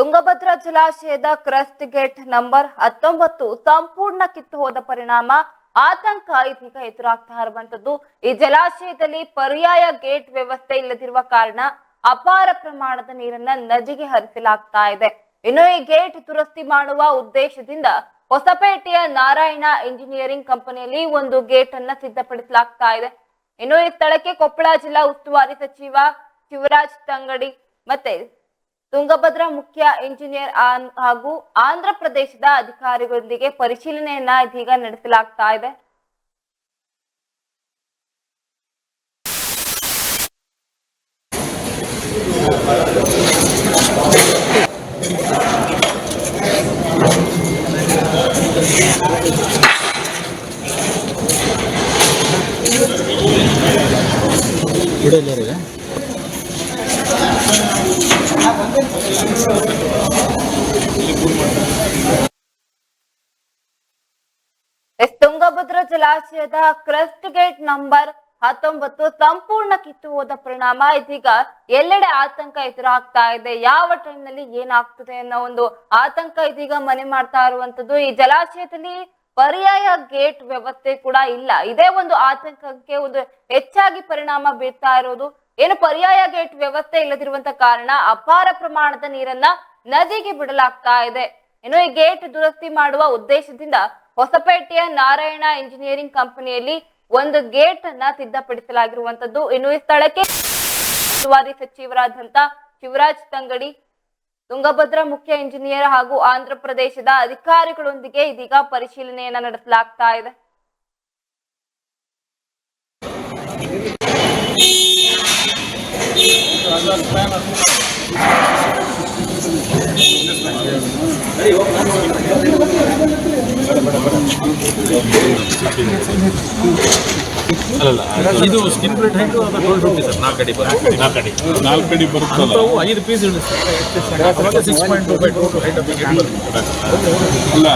ತುಂಗಭದ್ರಾ ಜಲಾಶಯದ crust gate number ಹತ್ತೊಂಬತ್ತು ಸಂಪೂರ್ಣ ಕಿತ್ತು ಹೋದ ಪರಿಣಾಮ, ಆತಂಕ ಇದೀಗ ಎದುರಾಗ್ತಾ ಇರುವಂತದ್ದು ಈ ಜಲಾಶಯದಲ್ಲಿ ಪರ್ಯಾಯ ಗೇಟ್ ವ್ಯವಸ್ಥೆ ಇಲ್ಲದಿರುವ ಕಾರಣ ಅಪಾರ ಪ್ರಮಾಣದ ನೀರನ್ನ ನದಿಗೆ ಹರಿಸಲಾಗ್ತಾ ಇದೆ. ಇನ್ನು ಈ ಗೇಟ್ ದುರಸ್ತಿ ಮಾಡುವ ಉದ್ದೇಶದಿಂದ ಹೊಸಪೇಟೆಯ ನಾರಾಯಣ ಇಂಜಿನಿಯರಿಂಗ್ ಕಂಪನಿಯಲ್ಲಿ ಒಂದು ಗೇಟ್ ಅನ್ನ ಸಿದ್ಧಪಡಿಸಲಾಗ್ತಾ ಇದೆ. ಇನ್ನು ಈ ಸ್ಥಳಕ್ಕೆ ಕೊಪ್ಪಳ ಜಿಲ್ಲಾ ಉಸ್ತುವಾರಿ ಸಚಿವ ಶಿವರಾಜ್ ತಂಗಡಿ ಮತ್ತೆ ತುಂಗಭದ್ರಾ ಮುಖ್ಯ ಇಂಜಿನಿಯರ್ ಹಾಗೂ ಆಂಧ್ರ ಪ್ರದೇಶದ ಅಧಿಕಾರಿಗಳೊಂದಿಗೆ ಪರಿಶೀಲನೆಯನ್ನ ಇದೀಗ ನಡೆಸಲಾಗ್ತಾ ಇದೆ. ಬಿಡೋಲ್ಲರಿಗೆ ಎಸ್ ತುಂಗಭದ್ರಾ ಜಲಾಶಯದ ಕ್ರಸ್ಟ್ ಗೇಟ್ ನಂಬರ್ ಹತ್ತೊಂಬತ್ತು ಸಂಪೂರ್ಣ ಕಿತ್ತು ಹೋದ ಪರಿಣಾಮ. ಇದೀಗ ಎಲ್ಲೆಡೆ ಆತಂಕ ಎದುರಾಗ್ತಾ ಇದೆ. ಯಾವ ಟೈಮ್ನಲ್ಲಿ ಏನಾಗ್ತದೆ ಅನ್ನೋ ಒಂದು ಆತಂಕ ಇದೀಗ ಮನೆ ಮಾಡ್ತಾ ಇರುವಂತದ್ದು ಈ ಜಲಾಶಯದಲ್ಲಿ ಪರ್ಯಾಯ ಗೇಟ್ ವ್ಯವಸ್ಥೆ ಕೂಡ ಇಲ್ಲ. ಇದೇ ಒಂದು ಆತಂಕಕ್ಕೆ ಒಂದು ಹೆಚ್ಚಾಗಿ ಪರಿಣಾಮ ಬೀರ್ತಾ ಇರೋದು. ಏನು ಪರ್ಯಾಯ ಗೇಟ್ ವ್ಯವಸ್ಥೆ ಇಲ್ಲದಿರುವಂತ ಕಾರಣ ಅಪಾರ ಪ್ರಮಾಣದ ನೀರನ್ನ ನದಿಗೆ ಬಿಡಲಾಗ್ತಾ ಇದೆ. ಏನು ಈ ಗೇಟ್ ದುರಸ್ತಿ ಮಾಡುವ ಉದ್ದೇಶದಿಂದ ಹೊಸಪೇಟೆಯ ನಾರಾಯಣ ಇಂಜಿನಿಯರಿಂಗ್ ಕಂಪನಿಯಲ್ಲಿ ಒಂದು ಗೇಟ್ ಅನ್ನ ಸಿದ್ಧಪಡಿಸಲಾಗಿರುವಂತದ್ದು. ಇನ್ನು ಈ ಸ್ಥಳಕ್ಕೆ ಸಚಿವರಾದಂತ ಶಿವರಾಜ್ ತಂಗಡಿ, ತುಂಗಭದ್ರಾ ಮುಖ್ಯ ಇಂಜಿನಿಯರ್ ಹಾಗೂ ಆಂಧ್ರ ಪ್ರದೇಶದ ಅಧಿಕಾರಿಗಳೊಂದಿಗೆ ಇದೀಗ ಪರಿಶೀಲನೆಯನ್ನ ನಡೆಸಲಾಗ್ತಾ ಇದೆ. ಅಲ್ಲಲ್ಲ ಇದು ಸ್ಕಿನ್ ಪ್ಲೇಟ್ ಹೈಟು ಅದು ಫಿಫ್ಟಿ ಸರ್ ನಾಲ್ಕು ಅಡಿ ಬರುತ್ತೆ ನಾಲ್ಕು ಅಡಿ ನಾಲ್ಕು ಅಡಿ ಬರುತ್ತೆ ಅಂಥವು ಐದು ಪೀಸ್ ಇರುತ್ತೆ sir six point two by two two height half ಬರುತ್ತೆ ಅಲ್ಲ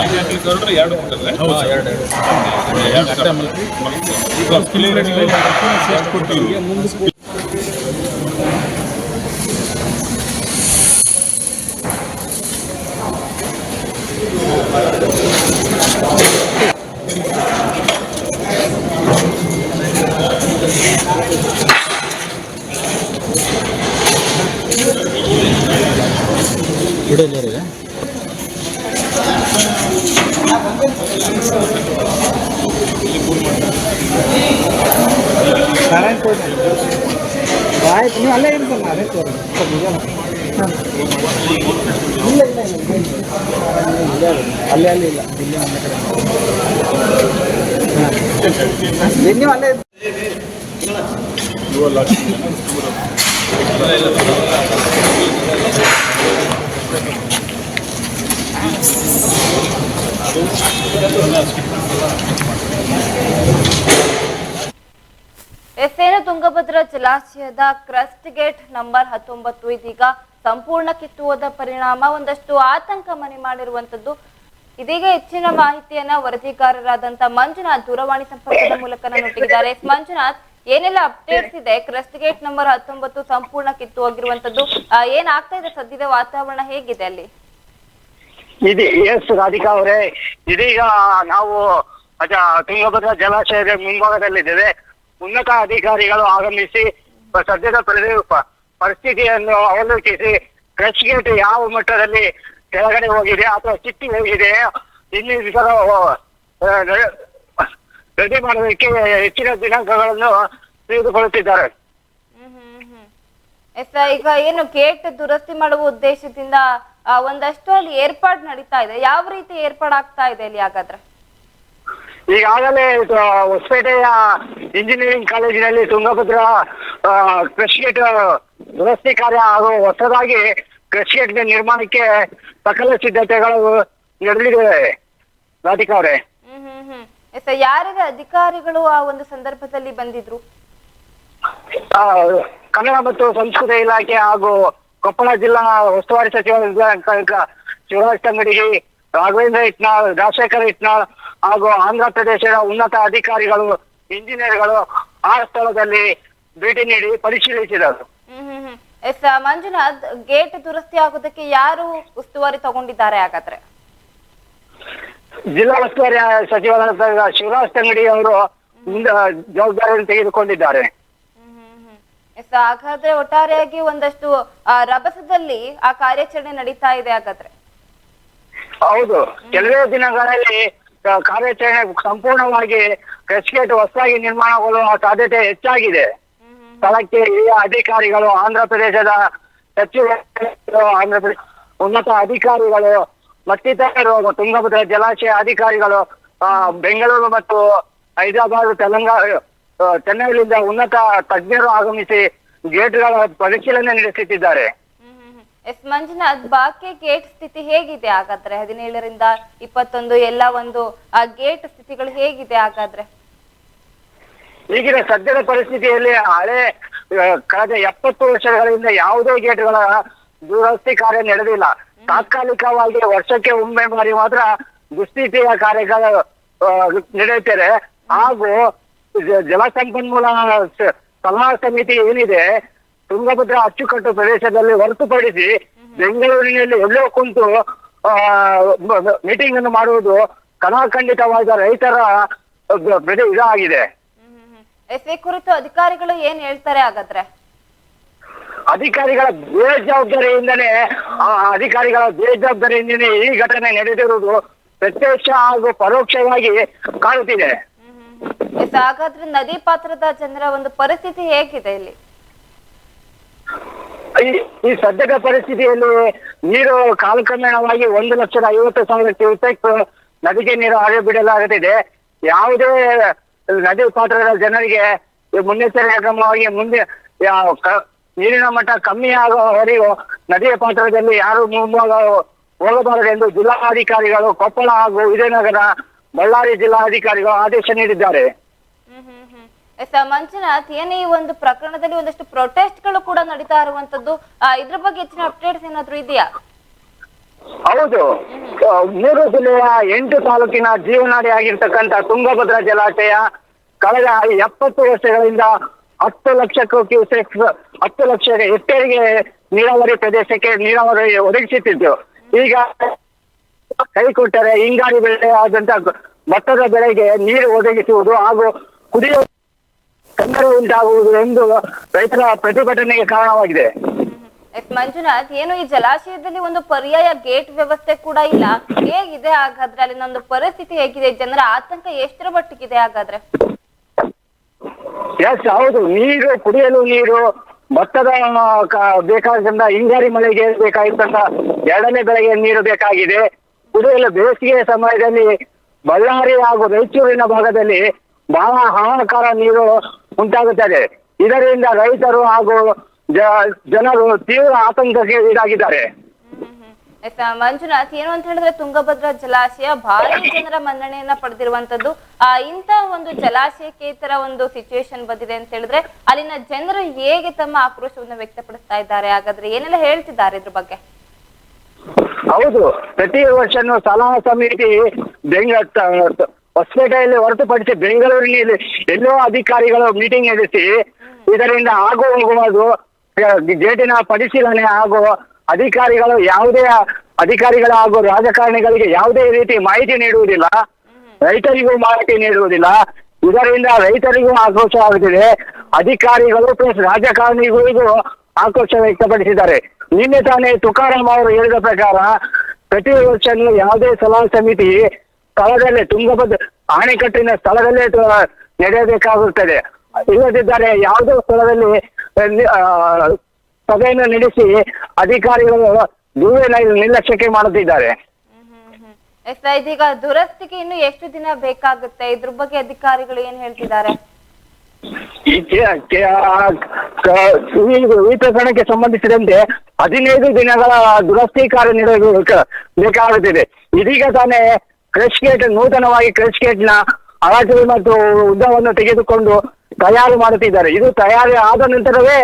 ಎರಡು ಹೌದು ಎರಡು ಎರಡು ಸ್ಕಿನ್ ಪ್ಲೇಟ್ ಕೊಟ್ಟಿವಿ ಬಿಡೋಲ್ಲರಿಗೆ ಆಯ್ತು, ನೀವು ಅಲ್ಲೇ ಇರ್ತಲ್ಲ ಅದೇ ತೋರಿ. ಇಲ್ಲ ಇಲ್ಲ ಇಲ್ಲ. ಅಲ್ಲೇ ಅಲ್ಲಿ ಇಲ್ಲ ಇಲ್ಲಿ ಒಂದೇ ಕಡೆ. ನೀವು ಅಲ್ಲೇ ಇರ್ತೀರಿ. ಎಸ್ಸೇನು ತುಂಗಭದ್ರಾ ಜಲಾಶಯದ ಕ್ರಸ್ಟ್ ಗೇಟ್ ನಂಬರ್ ಹತ್ತೊಂಬತ್ತು ಇದೀಗ ಸಂಪೂರ್ಣ ಕಿತ್ತು ಹೋದ ಪರಿಣಾಮ. ಒಂದಷ್ಟು ಆತಂಕ ಮನೆ ಮಾಡಿರುವಂತದ್ದು. ಇದೀಗ ಹೆಚ್ಚಿನ ಮಾಹಿತಿಯನ್ನ ವರದಿಗಾರರಾದಂತ ಮಂಜುನಾಥ್ ದೂರವಾಣಿ ಸಂಪರ್ಕದ ಮೂಲಕ ಮಂಜುನಾಥ್ ಏನೆಲ್ಲ ಅಪ್ಡೇಟ್ಸ್ ಇದೆ? ಕ್ರಸ್ಟ್ ಗೇಟ್ ನಂಬರ್ ಹತ್ತೊಂಬತ್ತು ಸಂಪೂರ್ಣ ಕಿತ್ತು ಹೋಗಿರುವಂತದ್ದು ಏನ್ ಆಗ್ತಾ ಇದೆ ಸದ್ಯದ ವಾತಾವರಣ ಹೇಗಿದೆ ಅಲ್ಲಿ? ಇದೆ, ಎಸ್ ರಾಧಿಕಾ ಅವರೇ ಇದೀಗ ನಾವು ತುಂಗಭದ್ರಾ ಜಲಾಶಯದ ಮುಂಭಾಗದಲ್ಲಿದ್ದೇವೆ. ಉನ್ನತ ಅಧಿಕಾರಿಗಳು ಆಗಮಿಸಿ ಸದ್ಯದ ಪರಿಸ್ಥಿತಿಯನ್ನು ಅವಲೋಕಿಸಿ ಕ್ರಸ್ಟ್ ಗೇಟ್ ಯಾವ ಮಟ್ಟದಲ್ಲಿ ಕೆಳಗಡೆ ಹೋಗಿದೆ ಅಥವಾ ಚಿಟ್ಟಿ ಹೋಗಿದೆ ಇನ್ನು ರೆಡಿ ಮಾಡೋದಕ್ಕೆ ಹೆಚ್ಚಿನ ದಿನಾಂಕಗಳನ್ನು ತೆಗೆದುಕೊಳ್ಳುತ್ತಿದ್ದಾರೆ. ಎಸ್ ಈಗ ಏನು ಗೇಟ್ ದುರಸ್ತಿ ಮಾಡುವ ಉದ್ದೇಶದಿಂದ ಒಂದಷ್ಟು ಅಲ್ಲಿ ಏರ್ಪಾಡ್ ನಡೀತಾ ಇದೆ. ಯಾವ ರೀತಿ ಏರ್ಪಾಡ್ ಆಗ್ತಾ ಇದೆ ಅಲ್ಲಿ ಹಾಗಾದ್ರೆ? ಈಗಾಗಲೇ ಹೊಸಪೇಟೆಯ ಇಂಜಿನಿಯರಿಂಗ್ ಕಾಲೇಜಿನಲ್ಲಿ ತುಂಗಭದ್ರಾ ಕೃಷಿಗೇಟ್ ದುರಸ್ತಿ ಕಾರ್ಯ ಹಾಗೂ ಹೊಸದಾಗಿ ಕೃಷಿಗೇಟ್ ನಿರ್ಮಾಣಕ್ಕೆ ಸಕಲ ಸಿದ್ಧತೆಗಳು ನಡೆದಿವೆ ರಾಧಿಕಾ ಅವರೇ. ಹ್ಮ್ ಹ್ಮ್ ಹ್ಮ್. ಎಸ್ ಯಾರಿಗೆ ಅಧಿಕಾರಿಗಳು ಆ ಒಂದು ಸಂದರ್ಭದಲ್ಲಿ ಬಂದಿದ್ರು? ಆ, ಕನ್ನಡ ಮತ್ತು ಸಂಸ್ಕೃತಿ ಇಲಾಖೆ ಹಾಗೂ ಕೊಪ್ಪಳ ಜಿಲ್ಲಾ ಉಸ್ತುವಾರಿ ಸಚಿವ ಶಿವರಾಜ್ ತಂಗಡಿಗೆ ರಾಘವೇಂದ್ರ ಇಟ್ನಾಳ್ ರಾಜಶೇಖರ್ ಇಟ್ನಾಳ್ ಹಾಗೂ ಆಂಧ್ರ ಪ್ರದೇಶದ ಉನ್ನತ ಅಧಿಕಾರಿಗಳು ಇಂಜಿನಿಯರ್ಗಳು ಆ ಸ್ಥಳದಲ್ಲಿ ಭೇಟಿ ನೀಡಿ ಪರಿಶೀಲಿಸಿದರು. ಹ್ಮ್ ಹ್ಮ್ ಹ್ಮ್. ಎಸ್ ಮಂಜುನಾಥ್ ಗೇಟ್ ದುರಸ್ತಿ ಆಗೋದಕ್ಕೆ ಯಾರು ಉಸ್ತುವಾರಿ ತಗೊಂಡಿದ್ದಾರೆ ಹಾಗಾದ್ರೆ? ಜಿಲ್ಲಾ ಉಸ್ತುವಾರಿ ಸಚಿವರಾದ ಶಿವರಾಜ್ ತಂಗಡಿ ಅವರು ಜವಾಬ್ದಾರಿಯನ್ನು ತೆಗೆದುಕೊಂಡಿದ್ದಾರೆ. ಎಸ್ ಹಾಗಾದ್ರೆ ಒಟ್ಟಾರೆಯಾಗಿ ಒಂದಷ್ಟು ರಭಸದಲ್ಲಿ ಆ ಕಾರ್ಯಾಚರಣೆ ನಡೀತಾ ಇದೆ ಹಾಗಾದ್ರೆ. ಹೌದು. ಕೆಲವೇ ದಿನಗಳಲ್ಲಿ ಕಾರ್ಯಾಚರಣೆ ಸಂಪೂರ್ಣವಾಗಿ ಗೇಟ್ ಹೊಸದಾಗಿ ನಿರ್ಮಾಣಗೊಳ್ಳುವ ಸಾಧ್ಯತೆ ಹೆಚ್ಚಾಗಿದೆ. ಸ್ಥಳಕ್ಕೆ ಹಿರಿಯ ಅಧಿಕಾರಿಗಳು ಆಂಧ್ರ ಪ್ರದೇಶದ ಸಚಿವ ಆಂಧ್ರ ಪ್ರದೇಶ ಉನ್ನತ ಅಧಿಕಾರಿಗಳು ಮತ್ತಿತರರು ತುಂಗಭದ್ರಾ ಜಲಾಶಯ ಅಧಿಕಾರಿಗಳು ಬೆಂಗಳೂರು ಮತ್ತು ಹೈದರಾಬಾದ್ ತೆಲಂಗಾಣ ಚೆನ್ನೈಲಿಂದ ಉನ್ನತ ತಜ್ಞರು ಆಗಮಿಸಿ ಗೇಟ್ಗಳ ಪರಿಶೀಲನೆ ನಡೆಸುತ್ತಿದ್ದಾರೆ. ಎಸ್ ಮಂಜುನಾಥ್ ಬಾಕಿ ಗೇಟ್ ಸ್ಥಿತಿ ಹೇಗಿದೆ ಹಾಗಾದ್ರೆ? ಹದಿನೇಳರಿಂದ ಇಪ್ಪತ್ತೊಂದು ಎಲ್ಲ ಒಂದು ಆ ಗೇಟ್ ಸ್ಥಿತಿಗಳು ಹೇಗಿದೆ ಹಾಗಾದ್ರೆ? ಈಗಿನ ಸದ್ಯದ ಪರಿಸ್ಥಿತಿಯಲ್ಲಿ ಹಳೆ ಕಳೆದ ಎಪ್ಪತ್ತು ವರ್ಷಗಳಿಂದ ಯಾವುದೇ ಗೇಟ್ಗಳ ದುರಸ್ತಿ ಕಾರ್ಯ ನಡೆದಿಲ್ಲ. ತಾತ್ಕಾಲಿಕವಾಗಿ ವರ್ಷಕ್ಕೆ ಒಮ್ಮೆ ಬಾರಿ ಮಾತ್ರ ದುಸ್ಥಿತಿಯ ನಡೆಯುತ್ತಾರೆ ನಡೆಯುತ್ತದೆ ಹಾಗೂ ಜಲಸಂಪನ್ಮೂಲ ಸಲಹಾ ಸಮಿತಿ ಏನಿದೆ, ತುಂಗಭದ್ರಾ ಅಚ್ಚುಕಟ್ಟು ಪ್ರದೇಶದಲ್ಲಿ ಹೊರತುಪಡಿಸಿ ಬೆಂಗಳೂರಿನಲ್ಲಿ ಎಲ್ಲೋ ಕುಂತು ಮೀಟಿಂಗ್ ಅನ್ನು ಮಾಡುವುದು ಕಲಾಖಂಡಿತವಾದ ರೈತರ ಇದಾಗಿದೆ. ಕುರಿತು ಅಧಿಕಾರಿಗಳು ಏನ್ ಹೇಳ್ತಾರೆ ಹಾಗಾದ್ರೆ? ಅಧಿಕಾರಿಗಳ ಬೇಜವಾಬ್ದಾರಿಯಿಂದನೇ ಆ ಅಧಿಕಾರಿಗಳ ಬೇಜವಾಬ್ದಾರಿಯಿಂದನೇ ಈ ಘಟನೆ ನಡೆದಿರುವುದು ಪ್ರತ್ಯಕ್ಷ ಹಾಗೂ ಪರೋಕ್ಷವಾಗಿ ಕಾಣುತ್ತಿದೆ. ಹಾಗಾದ್ರೆ ನದಿ ಪಾತ್ರದ ಜನರ ಒಂದು ಪರಿಸ್ಥಿತಿ ಹೇಗಿದೆ ಇಲ್ಲಿ? ಈ ಸದ್ಯದ ಪರಿಸ್ಥಿತಿಯಲ್ಲಿ ನೀರು ಕಾಲಕ್ರಮೇಣವಾಗಿ ಒಂದು ಲಕ್ಷದ ಐವತ್ತು ಸಾವಿರ ಕ್ಯೂಸೆಕ್ ನದಿಗೆ ನೀರು ಹರಿ ಬಿಡಲಾಗುತ್ತಿದೆ. ಯಾವುದೇ ನದಿ ಪಾತ್ರದ ಜನರಿಗೆ ಮುನ್ನೆಚ್ಚರಿಕೆ ಕ್ರಮವಾಗಿ ಮುಂದೆ ನೀರಿನ ಮಟ್ಟ ಕಮ್ಮಿ ಆಗುವವರೆಗೂ ನದಿಯ ಪಾತ್ರದಲ್ಲಿ ಯಾರು ಮುಂಭಾಗ ಹೋಗಬಾರದೆಂದು ಜಿಲ್ಲಾಧಿಕಾರಿಗಳು ಕೊಪ್ಪಳ ಹಾಗೂ ವಿಜಯನಗರ ಬಳ್ಳಾರಿ ಜಿಲ್ಲಾಧಿಕಾರಿಗಳು ಆದೇಶ ನೀಡಿದ್ದಾರೆ. ಎಸ್ ಮಂಜುನಾಥ್ ಏನೇ ಈ ಒಂದು ಪ್ರಕರಣದಲ್ಲಿ ಒಂದಷ್ಟು ಪ್ರೊಟೆಸ್ಟ್ಗಳು ಕೂಡ ನಡೀತಾ ಇರುವಂತದ್ದು ಇದ್ರ ಬಗ್ಗೆ ಹೆಚ್ಚಿನ ಅಪ್ಡೇಟ್ಸ್ ಏನಾದ್ರು ಇದೆಯಾ? ಹೌದು. ಮೂರು ಜಿಲ್ಲೆಯ ಎಂಟು ತಾಲೂಕಿನ ಜೀವನಾಡಿ ಆಗಿರ್ತಕ್ಕಂತ ತುಂಗಭದ್ರಾ ಜಲಾಶಯ ಕಳೆದ ಎಪ್ಪತ್ತು ವರ್ಷಗಳಿಂದ ಹತ್ತು ಲಕ್ಷಕ್ಕೂ ಕ್ಯೂಸೆಕ್ ಹತ್ತು ಲಕ್ಷ ಹೆಕ್ಟೇರ್ಗೆ ನೀರಾವರಿ ಪ್ರದೇಶಕ್ಕೆ ನೀರಾವರಿ ಒದಗಿಸುತ್ತಿದ್ದು ಈಗ ಕೈ ಕೊಟ್ಟರೆ ಹಿಂಗಾರಿ ಬೆಳೆ ಆದಂತ ಭತ್ತದ ಬೆಳೆಗೆ ನೀರು ಒದಗಿಸುವುದು ಹಾಗೂ ಕುಡಿಯುವ ತೊಂದರೆ ಉಂಟಾಗುವುದು ಎಂದು ರೈತರ ಪ್ರತಿಭಟನೆಗೆ ಕಾರಣವಾಗಿದೆ. ಮಂಜುನಾಥ್, ಏನು ಈ ಜಲಾಶಯದಲ್ಲಿ ಒಂದು ಪರ್ಯಾಯ ಗೇಟ್ ವ್ಯವಸ್ಥೆ ಕೂಡ ಇಲ್ಲ. ಹೇಗಿದೆ ಹಾಗಾದ್ರೆ ಅಲ್ಲಿನ ಒಂದು ಪರಿಸ್ಥಿತಿ ಹೇಗಿದೆ? ಜನರ ಆತಂಕ ಎಷ್ಟರ ಮಟ್ಟಿಗೆ ಇದೆ ಹಾಗಾದ್ರೆ? ಎಸ್ ಹೌದು. ನೀರು, ಕುಡಿಯಲು ನೀರು, ಭತ್ತದ ಬೇಕಾದ ಹಿಂಗಾರಿ ಮಳೆಗೆ ಬೇಕಾಗಿದ್ದಂತ ಎರಡನೇ ಬೆಳೆಗೆ ನೀರು ಬೇಕಾಗಿದೆ. ಕುಡಿಯಲು ಬೇಸಿಗೆ ಸಮಯದಲ್ಲಿ ಬಳ್ಳಾರಿ ಹಾಗೂ ರಾಯಚೂರಿನ ಭಾಗದಲ್ಲಿ ಬಹಳ ಹಾನಕಾರ ನೀರು ಉಂಟಾಗುತ್ತದೆ. ಇದರಿಂದ ರೈತರು ಹಾಗೂ ಜನರು ತೀವ್ರ ಆತಂಕಕ್ಕೆ ಈಡಾಗಿದ್ದಾರೆ. ಎಸ್ ಮಂಜುನಾಥ್, ಏನು ಅಂತ ಹೇಳಿದ್ರೆ ತುಂಗಭದ್ರಾ ಜಲಾಶಯ, ಭಾರಿ ಜನರ ಮನ್ನಣೆಯನ್ನ ಪಡೆದಿರುವಂತದ್ದು ಆ ಇಂತ ಒಂದು ಜಲಾಶಯಕ್ಕೆ ಈ ತರ ಒಂದು ಸಿಚುವೇಶನ್ ಬಂದಿದೆ ಅಂತ ಹೇಳಿದ್ರೆ ಅಲ್ಲಿನ ಜನರು ಹೇಗೆ ತಮ್ಮ ಆಕ್ರೋಶವನ್ನು ವ್ಯಕ್ತಪಡಿಸ್ತಾ ಇದ್ದಾರೆ? ಹಾಗಾದ್ರೆ ಏನೆಲ್ಲ ಹೇಳ್ತಿದ್ದಾರೆ ಇದ್ರ ಬಗ್ಗೆ? ಹೌದು, ಪ್ರತಿ ವರ್ಷನೂ ಸಲಹಾ ಸಮಿತಿ ಬೆಂಗಳೂರು ಹೊಸಪೇಟೆಯಲ್ಲಿ ಹೊರತುಪಡಿಸಿ ಬೆಂಗಳೂರಿನಲ್ಲಿ ಎಲ್ಲೋ ಅಧಿಕಾರಿಗಳು ಮೀಟಿಂಗ್ ನಡೆಸಿ, ಇದರಿಂದ ಆಗುವ ಹೋಗುವುದು ಜೇಟಿನ ಪರಿಶೀಲನೆ ಹಾಗೂ ಅಧಿಕಾರಿಗಳು ಯಾವುದೇ ಅಧಿಕಾರಿಗಳ ಹಾಗೂ ರಾಜಕಾರಣಿಗಳಿಗೆ ಯಾವುದೇ ರೀತಿ ಮಾಹಿತಿ ನೀಡುವುದಿಲ್ಲ, ರೈತರಿಗೂ ಮಾಹಿತಿ ನೀಡುವುದಿಲ್ಲ. ಇದರಿಂದ ರೈತರಿಗೂ ಆಕ್ರೋಶ ಆಗುತ್ತಿದೆ. ಅಧಿಕಾರಿಗಳು ಪ್ಲಸ್ ರಾಜಕಾರಣಿಗಳಿಗೂ ಆಕ್ರೋಶ ವ್ಯಕ್ತಪಡಿಸಿದ್ದಾರೆ. ನಿನ್ನೆ ತಾನೇ ತುಕಾರಾಮ್ ಅವರು ಹೇಳಿದ ಪ್ರಕಾರ ಪ್ರತಿ ವರ್ಷ ಯಾವುದೇ ಸಲಹಾ ಸಮಿತಿ ಸ್ಥಳದಲ್ಲೇ ತುಂಗಭದ್ರ ಅಣೆಕಟ್ಟಿನ ಸ್ಥಳದಲ್ಲೇ ನಡೆಯಬೇಕಾಗುತ್ತದೆ. ಇಲ್ಲದಿದ್ದರೆ ಯಾವುದೋ ಸ್ಥಳದಲ್ಲಿ ಸಭೆಯನ್ನು ನಡೆಸಿ ಅಧಿಕಾರಿಗಳು ದೂರ ನಿರ್ಲಕ್ಷ್ಯಕ್ಕೆ ಮಾಡುತ್ತಿದ್ದಾರೆ ಎಸ್ ಇದೀಗ ದುರಸ್ತಿಗೆ ಇನ್ನು ಎಷ್ಟು ದಿನ ಬೇಕಾಗುತ್ತೆ? ಇದ್ರ ಬಗ್ಗೆ ಅಧಿಕಾರಿಗಳು ಏನ್ ಹೇಳ್ತಿದ್ದಾರೆ? ಈ ಪ್ರಕರಣಕ್ಕೆ ಸಂಬಂಧಿಸಿದಂತೆ ಹದಿನೈದು ದಿನಗಳ ದುರಸ್ತಿ ಕಾರ್ಯ ನಿರ್ವಹಿಸಬೇಕು ಬೇಕಾಗುತ್ತಿದೆ. ಇದೀಗ ತಾನೇ ಕ್ರಶ್ ಗೇಟ್ ನೂತನವಾಗಿ ಕ್ರಶ್ ಗೇಟ್ನ ಅಳತೆ ಮತ್ತು ಉದ್ದವನ್ನು ತೆಗೆದುಕೊಂಡು ತಯಾರು ಮಾಡುತ್ತಿದ್ದಾರೆ. ಇದು ತಯಾರಿ ಆದ ನಂತರವೇ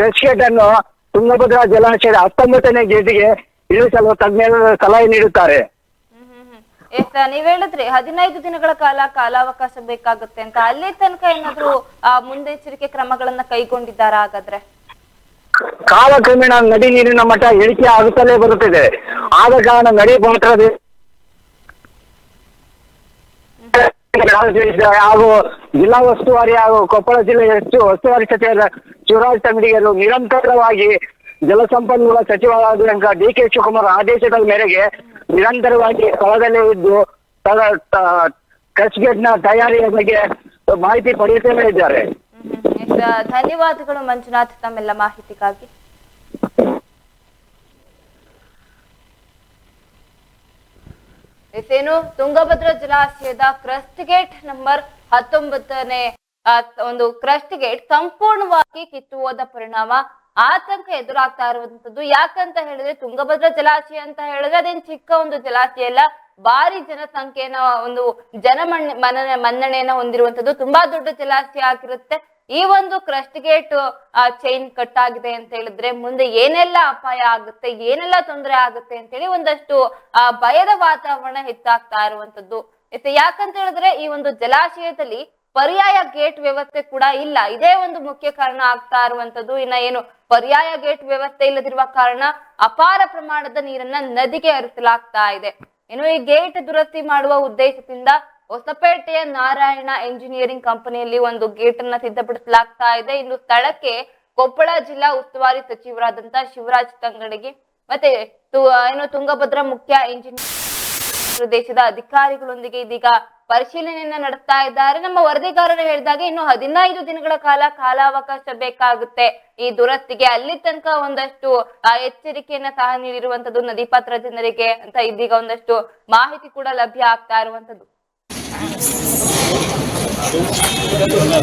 ಕ್ರಶ್ ಗೇಟ್ ಅನ್ನು ತುಂಗಭದ್ರಾ ಜಲಾಶಯದ ಹತ್ತೊಂಬತ್ತನೇ ಗೇಟಿಗೆ ಇಳಿಸಲು ತಜ್ಞರು ಸಲಹೆ ನೀಡುತ್ತಾರೆ. ಎಸ್ ನೀವ್ ಹೇಳಿದ್ರಿ ಹದಿನೈದು ದಿನಗಳ ಕಾಲ ಕಾಲಾವಕಾಶ ಬೇಕಾಗುತ್ತೆ ಅಂತ. ಅಲ್ಲಿ ತನಕ ಏನಾದ್ರು ಮುನ್ನೆಚ್ಚರಿಕೆ ಕ್ರಮಗಳನ್ನ ಕೈಗೊಂಡಿದ್ದಾರಾ ಹಾಗಾದ್ರೆ? ಕಾಲಕ್ರಮೇಣ ನದಿ ನೀರಿನ ಮಟ್ಟ ಇಳಿಕೆ ಆಗುತ್ತಲೇ ಬರುತ್ತಿದೆ. ಆದ ಕಾರಣ ನಡಿ ಪಾತ್ರದ ಹಾಗೂ ಜಿಲ್ಲಾ ಉಸ್ತುವಾರಿ ಹಾಗೂ ಕೊಪ್ಪಳ ಜಿಲ್ಲೆ ಹೆಚ್ಚು ಉಸ್ತುವಾರಿ ಸಚಿವರ ಶಿವರಾಜ್ ತಂಗಡಿಯನ್ನು ನಿರಂತರವಾಗಿ ಜಲಸಂಪನ್ಮೂಲ ಸಚಿವರಾದ ಡಿ ಕೆ ಶಿವಕುಮಾರ್ ಆದೇಶದ ಮೇರೆಗೆ ನಿರಂತರವಾಗಿ ಸ್ಥಳದಲ್ಲೇ ಇದ್ದು ಕಚ್ ಗೇಟ್ನ ತಯಾರಿಯ ಬಗ್ಗೆ ಮಾಹಿತಿ ಪಡೆಯುತ್ತಲೇ ಇದ್ದಾರೆ. ಧನ್ಯವಾದಗಳು ಮಂಜುನಾಥ್, ತಮ್ಮೆಲ್ಲ ಮಾಹಿತಿಗಾಗಿ. ಏನು ತುಂಗಭದ್ರಾ ಜಲಾಶಯದ ಕ್ರಸ್ಟ್ ಗೇಟ್ ನಂಬರ್ ಹತ್ತೊಂಬತ್ತನೇ ಒಂದು ಕ್ರಸ್ಟ್ ಗೇಟ್ ಸಂಪೂರ್ಣವಾಗಿ ಕಿತ್ತು ಹೋದ ಪರಿಣಾಮ ಆತಂಕ ಎದುರಾಗ್ತಾ ಇರುವಂತದ್ದು ಯಾಕಂತ ಹೇಳಿದ್ರೆ ತುಂಗಭದ್ರಾ ಜಲಾಶಯ ಅಂತ ಹೇಳಿದ್ರೆ ಅದೇನ್ ಚಿಕ್ಕ ಒಂದು ಜಲಾಶಯ ಅಲ್ಲ, ಭಾರಿ ಜನಸಂಖ್ಯೆನ ಒಂದು ಜನಮಣ್ಣ ಮನ ಮನ್ನಣೆಯನ್ನ ಹೊಂದಿರುವಂತದ್ದು ತುಂಬಾ ದೊಡ್ಡ ಜಲಾಶಯ ಆಗಿರುತ್ತೆ. ಈ ಒಂದು ಕ್ರಸ್ಟ್ ಗೇಟ್ ಚೈನ್ ಕಟ್ ಆಗಿದೆ ಅಂತ ಹೇಳಿದ್ರೆ ಮುಂದೆ ಏನೆಲ್ಲ ಅಪಾಯ ಆಗುತ್ತೆ, ಏನೆಲ್ಲ ತೊಂದರೆ ಆಗುತ್ತೆ ಅಂತ ಹೇಳಿ ಒಂದಷ್ಟು, ಆ ಭಯದ ವಾತಾವರಣ ಹೆಚ್ಚಾಗ್ತಾ ಇರುವಂತದ್ದು. ಯಾಕಂತ ಹೇಳಿದ್ರೆ ಈ ಒಂದು ಜಲಾಶಯದಲ್ಲಿ ಪರ್ಯಾಯ ಗೇಟ್ ವ್ಯವಸ್ಥೆ ಕೂಡ ಇಲ್ಲ. ಇದೇ ಒಂದು ಮುಖ್ಯ ಕಾರಣ ಆಗ್ತಾ ಇರುವಂತದ್ದು. ಇನ್ನ ಏನು ಪರ್ಯಾಯ ಗೇಟ್ ವ್ಯವಸ್ಥೆ ಇಲ್ಲದಿರುವ ಕಾರಣ ಅಪಾರ ಪ್ರಮಾಣದ ನೀರನ್ನ ನದಿಗೆ ಹರಿಸಲಾಗ್ತಾ ಇದೆ. ಏನು ಈ ಗೇಟ್ ದುರಸ್ತಿ ಮಾಡುವ ಉದ್ದೇಶದಿಂದ ಹೊಸಪೇಟೆಯ ನಾರಾಯಣ ಎಂಜಿನಿಯರಿಂಗ್ ಕಂಪನಿಯಲ್ಲಿ ಒಂದು ಗೇಟ್ ಅನ್ನ ಸಿದ್ಧಪಡಿಸಲಾಗ್ತಾ ಇದೆ. ಇನ್ನು ಸ್ಥಳಕ್ಕೆ ಕೊಪ್ಪಳ ಜಿಲ್ಲಾ ಉಸ್ತುವಾರಿ ಸಚಿವರಾದಂತಹ ಶಿವರಾಜ್ ತಂಗಡಿಗೆ ಮತ್ತೆ ಏನು ತುಂಗಭದ್ರಾ ಮುಖ್ಯ ಇಂಜಿನಿಯರ್ ಪ್ರದೇಶದ ಅಧಿಕಾರಿಗಳೊಂದಿಗೆ ಇದೀಗ ಪರಿಶೀಲನೆಯನ್ನ ನಡೆಸ್ತಾ ಇದ್ದಾರೆ. ನಮ್ಮ ವರದಿಗಾರರು ಹೇಳಿದಾಗ ಇನ್ನು ಹದಿನೈದು ದಿನಗಳ ಕಾಲ ಕಾಲಾವಕಾಶ ಬೇಕಾಗುತ್ತೆ. ಈ ದುರಸ್ತಿಗೆ ಅಲ್ಲಿ ತನಕ ಒಂದಷ್ಟು ಎಚ್ಚರಿಕೆಯನ್ನ ಸಹ ನೀಡಿರುವಂತದ್ದು ನದಿ ಜನರಿಗೆ ಅಂತ ಇದೀಗ ಒಂದಷ್ಟು ಮಾಹಿತಿ ಕೂಡ ಲಭ್ಯ ಆಗ್ತಾ ಇರುವಂತದ್ದು. Obrigado.